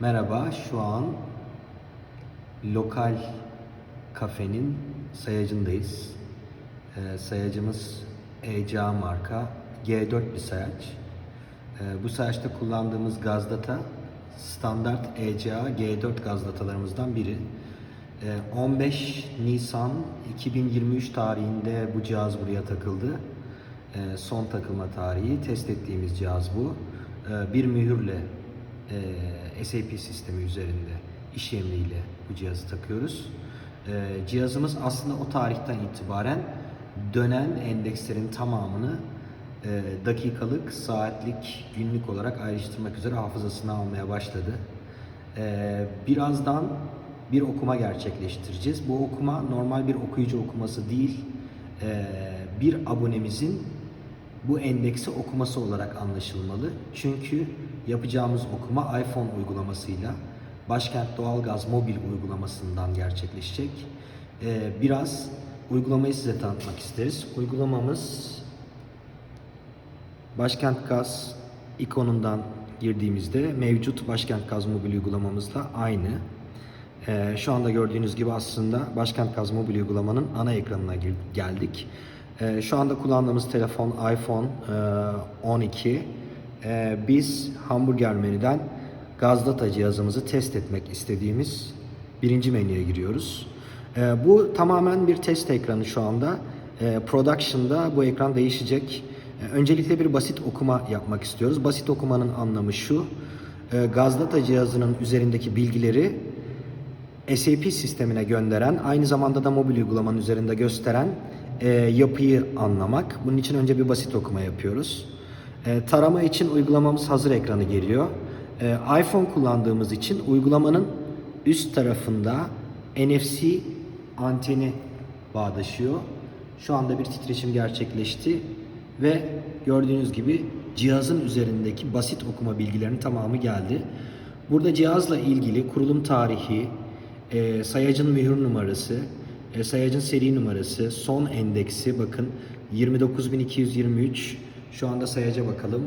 Merhaba, şu an lokal kafenin sayacındayız. Ee, sayacımız ECA marka G4 bir sayaç. Ee, bu sayaçta kullandığımız gaz data standart ECA G4 gaz datalarımızdan biri. Ee, 15 Nisan 2023 tarihinde bu cihaz buraya takıldı. Ee, son takılma tarihi test ettiğimiz cihaz bu. Ee, bir mühürle e, SAP sistemi üzerinde iş emriyle bu cihazı takıyoruz. E, cihazımız aslında o tarihten itibaren dönen endekslerin tamamını e, dakikalık, saatlik, günlük olarak ayrıştırmak üzere hafızasına almaya başladı. E, birazdan bir okuma gerçekleştireceğiz. Bu okuma normal bir okuyucu okuması değil, e, bir abonemizin bu endeksi okuması olarak anlaşılmalı. Çünkü yapacağımız okuma iPhone uygulamasıyla Başkent Doğalgaz mobil uygulamasından gerçekleşecek. Ee, biraz uygulamayı size tanıtmak isteriz. Uygulamamız Başkent Gaz ikonundan girdiğimizde mevcut Başkent Gaz mobil uygulamamızla aynı. Ee, şu anda gördüğünüz gibi aslında Başkent Gaz mobil uygulamanın ana ekranına geldik. Ee, şu anda kullandığımız telefon iPhone e, 12. Ee, biz Hamburger menüden gaz data cihazımızı test etmek istediğimiz birinci menüye giriyoruz. Ee, bu tamamen bir test ekranı şu anda. Production'da bu ekran değişecek. Öncelikle bir basit okuma yapmak istiyoruz. Basit okumanın anlamı şu. E, gaz data cihazının üzerindeki bilgileri SAP sistemine gönderen, aynı zamanda da mobil uygulamanın üzerinde gösteren e, yapıyı anlamak. Bunun için önce bir basit okuma yapıyoruz. E, tarama için uygulamamız hazır ekranı geliyor. E, iPhone kullandığımız için uygulamanın üst tarafında NFC anteni bağdaşıyor. Şu anda bir titreşim gerçekleşti ve gördüğünüz gibi cihazın üzerindeki basit okuma bilgilerinin tamamı geldi. Burada cihazla ilgili kurulum tarihi, e, sayacın mühür numarası, e, sayacın seri numarası, son endeksi bakın 29223. Şu anda sayaca bakalım.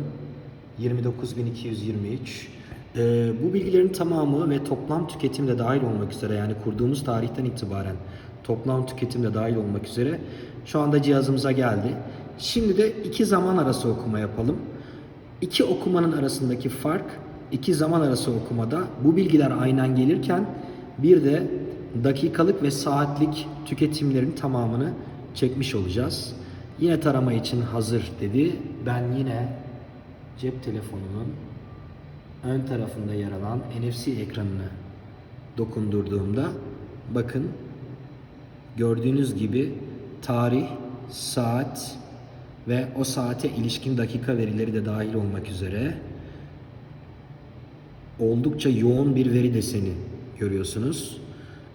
29223. E, bu bilgilerin tamamı ve toplam tüketim de dahil olmak üzere yani kurduğumuz tarihten itibaren toplam tüketim de dahil olmak üzere şu anda cihazımıza geldi. Şimdi de iki zaman arası okuma yapalım. İki okumanın arasındaki fark iki zaman arası okumada bu bilgiler aynen gelirken bir de dakikalık ve saatlik tüketimlerin tamamını çekmiş olacağız. Yine tarama için hazır dedi. Ben yine cep telefonunun ön tarafında yer alan NFC ekranını dokundurduğumda bakın gördüğünüz gibi tarih, saat ve o saate ilişkin dakika verileri de dahil olmak üzere oldukça yoğun bir veri deseni görüyorsunuz.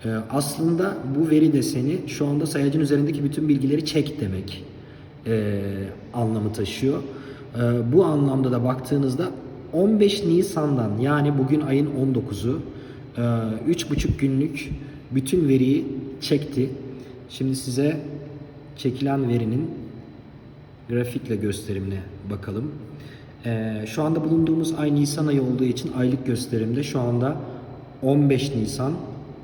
Ee, aslında bu veri deseni şu anda sayacın üzerindeki bütün bilgileri çek demek ee, anlamı taşıyor. Ee, bu anlamda da baktığınızda 15 Nisan'dan yani bugün ayın 19'u e, 3,5 günlük bütün veriyi çekti. Şimdi size çekilen verinin grafikle gösterimine bakalım. Ee, şu anda bulunduğumuz ay Nisan ayı olduğu için aylık gösterimde şu anda 15 Nisan,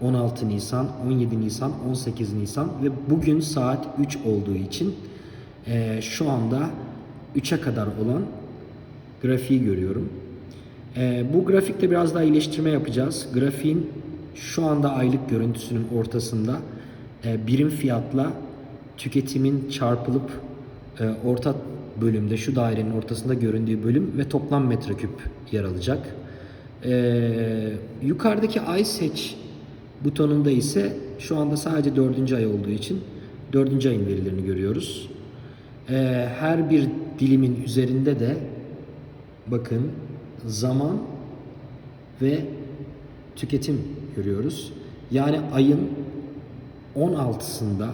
16 Nisan, 17 Nisan, 18 Nisan ve bugün saat 3 olduğu için e, şu anda 3'e kadar olan grafiği görüyorum. E, bu grafikte biraz daha iyileştirme yapacağız. Grafiğin şu anda aylık görüntüsünün ortasında e, birim fiyatla tüketimin çarpılıp e, orta bölümde şu dairenin ortasında göründüğü bölüm ve toplam metreküp yer alacak. E, yukarıdaki ay seç butonunda ise şu anda sadece dördüncü ay olduğu için dördüncü ayın verilerini görüyoruz. E, her bir dilimin üzerinde de bakın zaman ve tüketim görüyoruz. Yani ayın 16'sında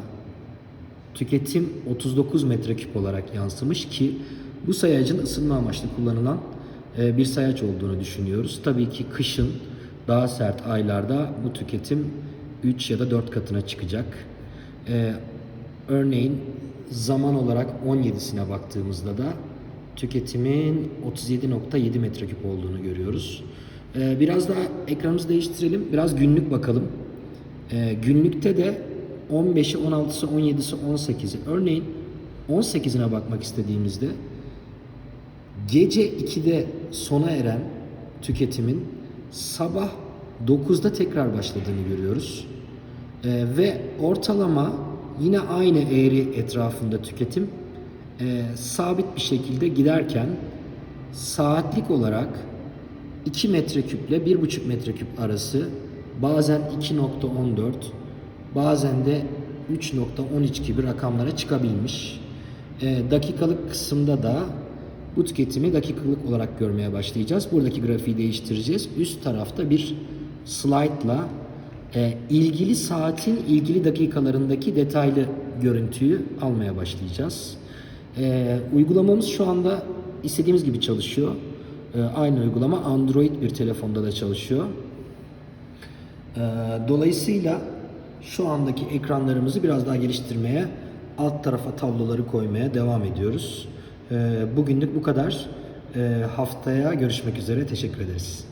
tüketim 39 metreküp olarak yansımış ki bu sayacın ısınma amaçlı kullanılan e, bir sayaç olduğunu düşünüyoruz. Tabii ki kışın daha sert aylarda bu tüketim 3 ya da 4 katına çıkacak. E, örneğin zaman olarak 17'sine baktığımızda da tüketimin 37.7 metreküp olduğunu görüyoruz. Ee, biraz daha ekranımızı değiştirelim. Biraz günlük bakalım. Ee, günlükte de 15'i, 16'sı, 17'si, 18'i. Örneğin 18'ine bakmak istediğimizde gece 2'de sona eren tüketimin sabah 9'da tekrar başladığını görüyoruz. Ee, ve ortalama yine aynı eğri etrafında tüketim e, sabit bir şekilde giderken saatlik olarak 2 metreküp ile 1,5 metreküp arası bazen 2.14 bazen de 3.13 gibi rakamlara çıkabilmiş. E, dakikalık kısımda da bu tüketimi dakikalık olarak görmeye başlayacağız. Buradaki grafiği değiştireceğiz. Üst tarafta bir slide'la e, ilgili saatin ilgili dakikalarındaki detaylı görüntüyü almaya başlayacağız. E, uygulamamız şu anda istediğimiz gibi çalışıyor. E, aynı uygulama Android bir telefonda da çalışıyor. E, dolayısıyla şu andaki ekranlarımızı biraz daha geliştirmeye, alt tarafa tabloları koymaya devam ediyoruz. E, bugünlük bu kadar. E, haftaya görüşmek üzere. Teşekkür ederiz.